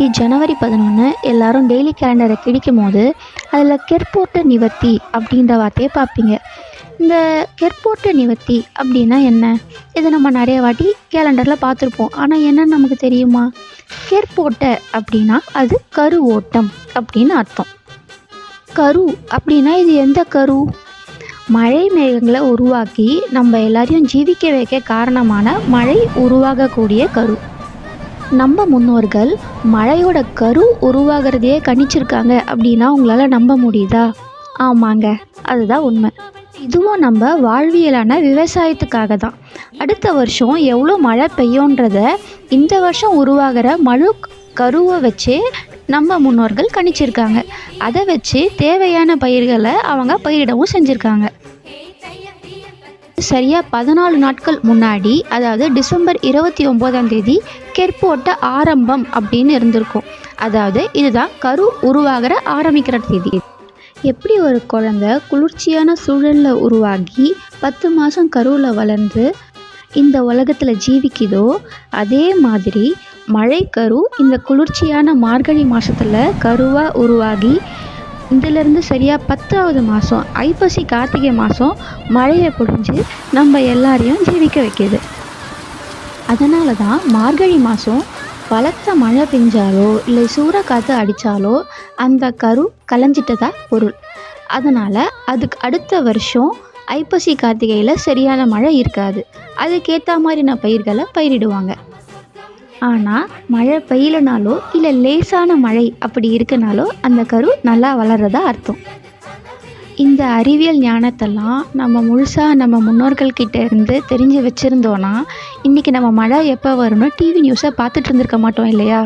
இன்றைக்கி ஜனவரி பதினொன்று எல்லாரும் டெய்லி கேலண்டரை கிழிக்கும் போது அதில் கெற்போட்ட நிவர்த்தி அப்படின்ற வார்த்தையை பார்ப்பீங்க. இந்த கெற்போட்ட நிவர்த்தி அப்படின்னா என்ன? இதை நம்ம நிறைய வாட்டி கேலண்டரில் பார்த்துருப்போம். ஆனால் என்னன்னு நமக்கு தெரியுமா? கெற்போட்ட அப்படின்னா அது கரு ஓட்டம் அப்படின்னு அர்த்தம். கரு அப்படின்னா இது எந்த கரு? மழை மேகங்களை உருவாக்கி நம்ம எல்லாரையும் ஜீவிக்க வைக்க காரணமான மழை உருவாகக்கூடிய கரு. நம்ம முன்னோர்கள் மழையோட கரு உருவாகிறதையே கணிச்சிருக்காங்க அப்படின்னா உங்களால் நம்ப முடியுதா? ஆமாங்க அதுதான் உண்மை. இதுவும் நம்ம வாழ்வியலான விவசாயத்துக்காக தான். அடுத்த வருஷம் எவ்வளோ மழை பெய்யுன்றத இந்த வருஷம் உருவாகிற மழு கருவை வச்சே நம்ம முன்னோர்கள் கணிச்சிருக்காங்க. அதை வச்சு தேவையான பயிர்களை அவங்க பயிரிடவும் செஞ்சுருக்காங்க. சரியாக பதினாலு நாட்கள் முன்னாடி அதாவது டிசம்பர் இருபத்தி ஒம்போதாம் தேதி கெற்போட்ட ஆரம்பம் அப்படின்னு இருந்திருக்கும். அதாவது இதுதான் கரு உருவாகிற ஆரம்பிக்கிற தேதி. எப்படி ஒரு குழந்த குளிர்ச்சியான சூழலில் உருவாகி பத்து மாதம் கருவில் வளர்ந்து இந்த உலகத்தில் ஜீவிக்குதோ அதே மாதிரி மழை கரு இந்த குளிர்ச்சியான மார்கழி மாதத்தில் கருவாக உருவாகி இதிலேருந்து சரியாக பத்தாவது மாதம் ஐப்பசி கார்த்திகை மாதம் மழையை பொழிஞ்சு நம்ம எல்லாரையும் ஜீவிக்க வைக்கிது. அதனால தான் மார்கழி மாதம் பலத்த மழை பெஞ்சாலோ இல்லை சூறைக்காற்று அடித்தாலோ அந்த கரு கலைஞ்சிட்டதா பொருள். அதனால் அதுக்கு அடுத்த வருஷம் ஐப்பசி கார்த்திகையில் சரியான மழை இருக்காது. அதுக்கேற்ற மாதிரின பயிர்களை பயிரிடுவாங்க. ஆனால் மழை பெய்யலனாலோ இல்லை லேசான மழை அப்படி இருக்கனாலோ அந்த கரு நல்லா வளர்றதா அர்த்தம். இந்த அறிவியல் ஞானத்தெல்லாம் நம்ம முழுசாக நம்ம முன்னோர்கள்கிட்ட இருந்து தெரிஞ்சு வச்சுருந்தோன்னா இன்றைக்கி நம்ம மழை எப்போ வரும்னு டிவி நியூஸை பார்த்துட்டு இருந்திருக்க மாட்டோம் இல்லையா?